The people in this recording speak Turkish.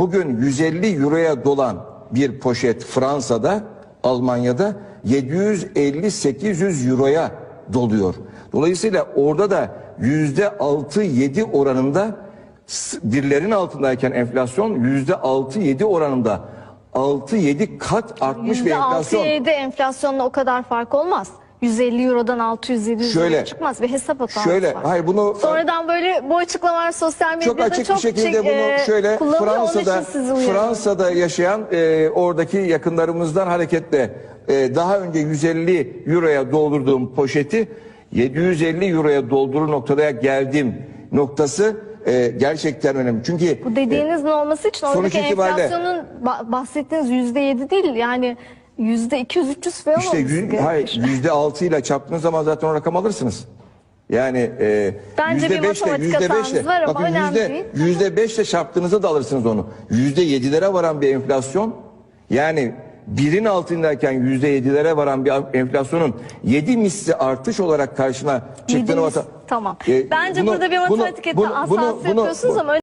bugün 150 euroya dolan bir poşet Fransa'da, Almanya'da 750-800 euroya doluyor. Dolayısıyla orada da yüzde 6-7 oranında birlerin altındayken enflasyon yüzde 6-7 oranında 6-7 kat artmış bir enflasyon. %6-7 enflasyonla o kadar fark olmaz. 150 Euro'dan 600-700 Şöyle, Euro'ya çıkmaz ve hesap hatası Şöyle, var. hayır bunu Sonradan böyle bu açıklamalar sosyal medyada çok açık bir şekilde çek- bunu e, şöyle kullanılıyor. Onun için Fransa'da sizi uyarıyorum. Fransa'da yaşayan e, oradaki yakınlarımızdan hareketle e, daha önce 150 euroya doldurduğum poşeti 750 euroya doldurur noktaya geldim noktası e, gerçekten önemli. Çünkü Bu dediğinizin olması için sonuç oradaki itibariyle- enflasyonun ba- bahsettiğiniz %7 değil yani %200-300 falan işte olması yü- gerekiyor. hayır, yüzde altı ile çarptığınız zaman zaten o rakam alırsınız. Yani e, Bence yüzde bir beşle, matematik yüzde beşle, var ama bakın önemli yüzde, değil. yüzde beşle çarptığınızda da alırsınız onu. Yüzde yedilere varan bir enflasyon, yani birin altındayken yüzde yedilere varan bir enflasyonun yedi misli artış olarak karşına çıktığını... Yediğiniz- vata- Tamam. E, Bence bunu- burada bir bunu- matematik bunu- hatası bunu- yapıyorsunuz ama